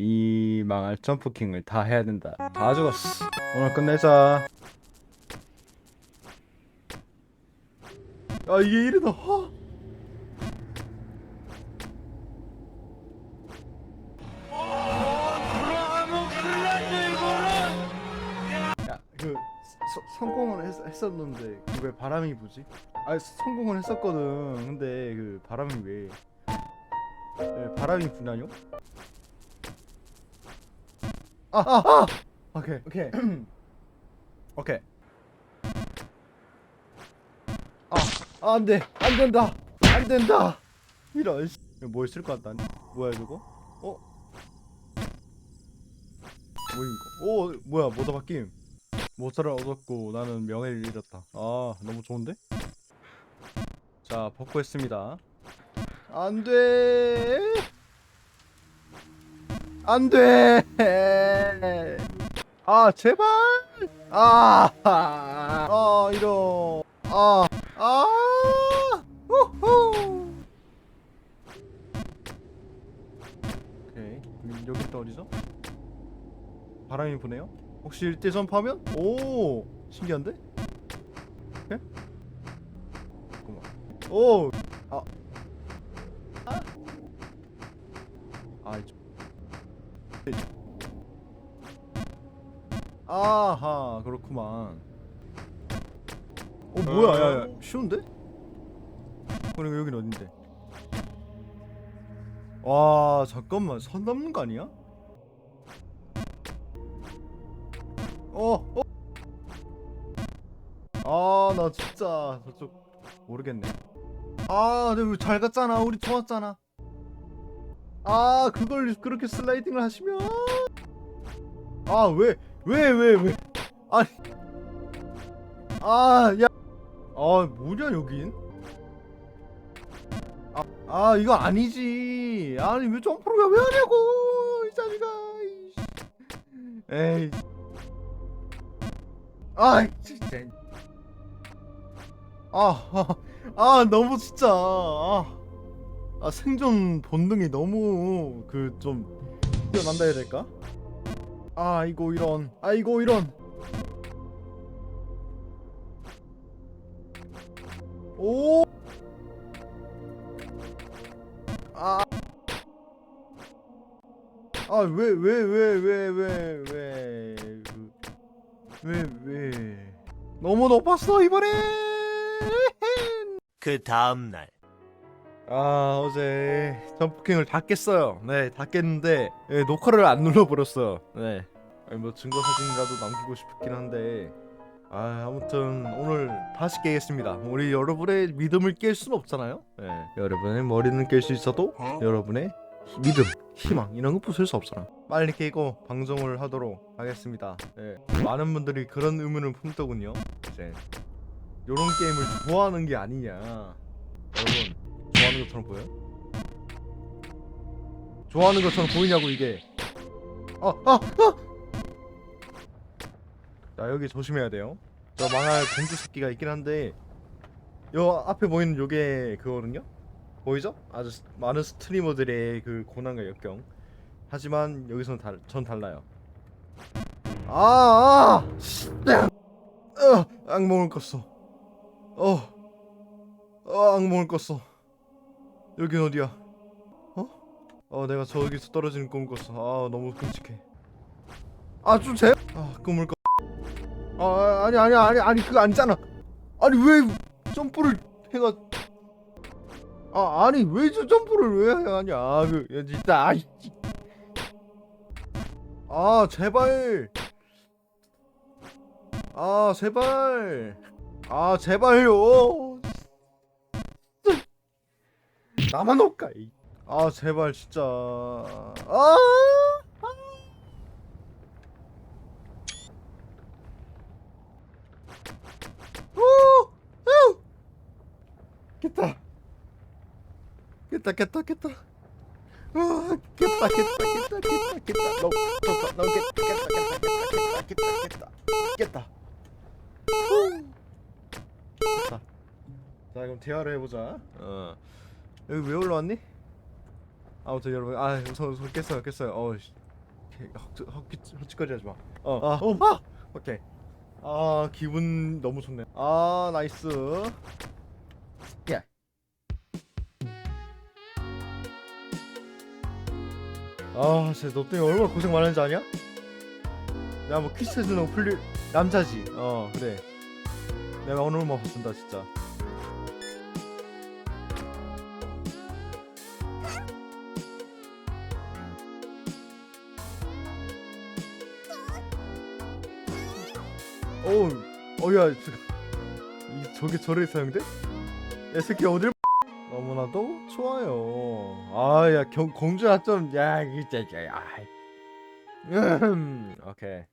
이 망할 점프킹을 다 해야 된다. 다 죽었어. 오늘 끝내자. 아 이게 이르다. 하. 야그 성공을 했, 했었는데 그왜 바람이 부지? 아 성공을 했었거든. 근데 그 바람이 왜? 왜 바람이 부나요? 아, 아, 아! 오케이, 오케이. 오케이. 아, 아, 안 돼. 안 된다. 안 된다. 이런. 씨. 이거 뭐 있을 것 같다니? 뭐야? 어? 뭐인 거? 오, 뭐야, 모자 바뀜. 모자를 얻었고 나는 명예를 잃었다. 아, 너무 좋은데? 자, 복구했습니다. 안 돼. 안 돼. 아, 제발. 아, 아, 이런. 아, 아, 우후. 오케이. 여기 또 어디죠? 바람이 부네요. 혹시 일대 점프하면? 오, 신기한데? 오케이. 잠깐만. 오, 아, 아, 아, 이- 아하 그렇구만 어 뭐야 야야 쉬운데? 그리고 여긴 어딘데? 와 잠깐만 선 넘는 거 아니야? 어? 어? 아나 진짜 저쪽 모르겠네 아 근데 왜잘 갔잖아 우리 좋았잖아 아 그걸 그렇게 슬라이딩을 하시면 아 왜 왜 왜 왜? 아니. 아 야. 아 뭐냐 여긴? 아, 아 이거 아니지. 아니 왜 점프를 왜 하냐고 이 자식아. 에이. 아 진짜. 아, 아, 아 너무 진짜. 아, 아 생존 본능이 너무 그 좀 뛰어난다 해야 될까? 아이고 이런 아이고 이런 오 아. 아, 왜, 왜, 왜, 왜, 왜, 왜, 그, 왜, 왜. 너무 높았어, 이번에! 그 다음 날 아 어제 점프킹을 다 깼어요. 네, 다 깼는데 예, 녹화를 안 눌러버렸어요. 네, 아니, 뭐 증거 사진이라도 남기고 싶긴 한데 아 아무튼 오늘 다시 깨겠습니다. 우리 여러분의 믿음을 깰 수는 없잖아요. 네, 여러분의 머리는 깰 수 있어도 여러분의 믿음, 희망 이런 거 부술 수 없잖아. 빨리 깨고 방송을 하도록 하겠습니다. 네, 많은 분들이 그런 의문을 품더군요. 이제 요런 게임을 좋아하는 게 아니냐. 여러분 좋아하는 것처럼 보여? 좋아하는 것처럼 보이냐고 이게. 아, 아, 아! 자 여기 조심해야 돼요. 저 망할 공주 새끼가 있긴 한데 요 앞에 보이는 요게 그거거든요. 보이죠? 아주 스- 많은 스트리머들의 그 고난과 역경. 하지만 여기서는 달, 전 달라요. 아, 아, 네. 어, 악몽을 꿨어. 어, 어, 악몽을 꿨어. 여긴 어디야? 어? 어 내가 저기서 떨어지는 꿈을 꿨어. 아 너무 끔찍해. 아 좀 제... 아 꿈을 꿨... 아 아, 아니 아니 아니 아니 그거 아니잖아. 아니 왜 점프를 해가 아 아니 왜 저 점프를 왜 하냐. 그 야, 진짜 아, 이- 아 제발. 아 제발. 아 제발요 나만 올까? 이- 아 제발 진짜. 아. 오! 오! 깼다. 깼다 깼다 깼다. 아, 깼다 깼다 깼다 깼다 깼다. 너, 너, 너 깼다 깼다 깼다 깼다 깼다 깼다. 깼다. 자 그럼 대화를 해보자. 어. 여기 왜 올라왔니? 아무튼 여러분 아 우선 우선 깼어요 깼어요 어 씨. 오케이 헛- 헛- 헛짓거리 하지 마. 어, 아, 어, 아, 오케이. 아 기분 너무 좋네. 아 나이스. 야. 아 진짜 너 때문에 얼마나 고생 많은지 아냐? 내가 뭐 퀴즈 해주는 거 풀릴 남자지. 어 그래. 내가 오늘만 봐준다 진짜. 어우, 어야, 저게 저래 사용돼? 야 새끼 어딜? 너무나도 좋아요. 아야 공주야 좀, 야 이게 진짜, 야, 음, 오케이.